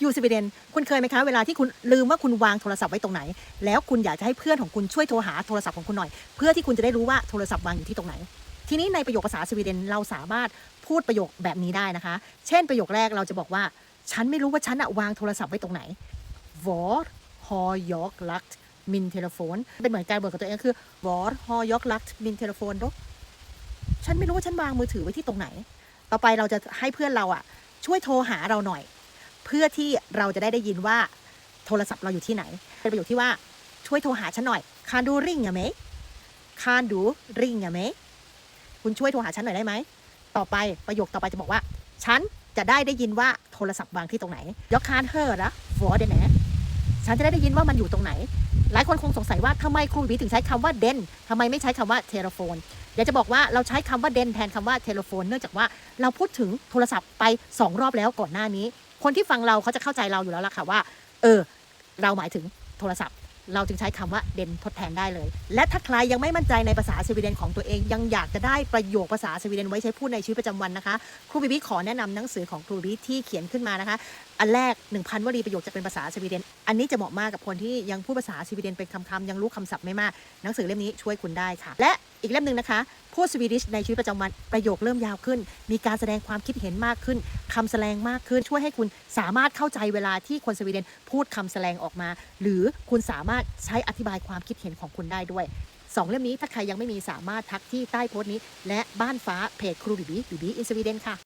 อยู่สวีเดนคุณเคยไหมคะเวลาที่คุณลืมว่าคุณวางโทรศัพท์ไว้ตรงไหน แล้วคุณอยากจะให้เพื่อนของคุณช่วยโทรหาโทรศัพท์ของคุณหน่อย เพื่อที่คุณจะได้รู้ว่าโทรศัพท์วางอยู่ที่ตรงไหน ทีนี้ในประโยคภาษาสวีเดนเราสามารถพูดประโยคแบบนี้ได้นะคะ เช่น ประโยคแรกเราจะบอกว่า ฉันไม่รู้ว่าฉันอะวางโทรศัพท์ไว้ตรงไหน Var har jag lagt min telefon เป็นเหมือนการบอกกับตัวเองคือ Var har jag lagt min telefon då ฉันไม่รู้ว่าฉันวางมือถือไว้ที่ตรงไหน ต่อไปเราจะให้เพื่อนเราอะช่วยโทรหาเราหน่อย เพื่อที่เราจะได้ได้ยินว่าโทรศัพท์เราอยู่ที่ไหน เป็นประโยคที่ว่าช่วยโทรหาฉันหน่อย Kan du ringa mig Kan du ringa mig คุณช่วยโทรหาฉันหน่อยได้ไหมต่อไปประโยคต่อไปจะบอกว่าฉันจะได้ได้ยินว่าโทรศัพท์วางที่ตรงไหนยกคานเฮอร์นะวอร์เดนแฉันจะได้ได้ยินว่ามันอยู่ตรงไหน หลายคนคงสงสัยว่าทำไมครูบีถึงใช้คำว่าเดนทำไมไม่ใช้คำว่าเทเลโฟนอยากจะบอกว่าเราใช้คำว่าเดนแทนคำว่าเทเลโฟนเนื่องจากว่าเราพูดถึงโทรศัพท์ไปสองรอบแล้วก่อนหน้านี้ คนที่ฟังเราเขาจะเข้าใจเราอยู่แล้วล่ะค่ะว่า เออ เราหมายถึงโทรศัพท์ เราจึงใช้คำว่าเดนทดแทนได้เลย และถ้าใครยังไม่มั่นใจในภาษาสวีเดนของตัวเอง ยังอยากจะได้ประโยคภาษาสวีเดนไว้ใช้พูดในชีวิตประจำวันนะคะ ครูบีบีขอแนะนำหนังสือของครูบีบีที่เขียนขึ้นมานะคะ อันแรก 1,000วลีประโยคจะเป็นภาษาสวีเดน อันนี้จะเหมาะมากกับคนที่ยังพูดภาษาสวีเดนเป็นคำๆยังรู้คำศัพท์ไม่มาก หนังสือเล่มนี้ช่วยคุณได้ค่ะ และ อีกเล่มหนึ่งนะคะพูดสวีดิชในชีวิตประจำวันประโยคเริ่มยาวขึ้น มีการแสดงความคิดเห็นมากขึ้นคำแสดงมากขึ้น ช่วยให้คุณสามารถเข้าใจเวลาที่คนสวีเดนพูดคำแสดงออกมา หรือคุณสามารถใช้อธิบายความคิดเห็นของคุณได้ด้วยสองเล่มนี้ถ้าใครยังไม่มีสามารถทักที่ใต้โพสต์นี้ และบ้านฟ้าเพจครูบิบีบิบีอินสวีเดนค่ะ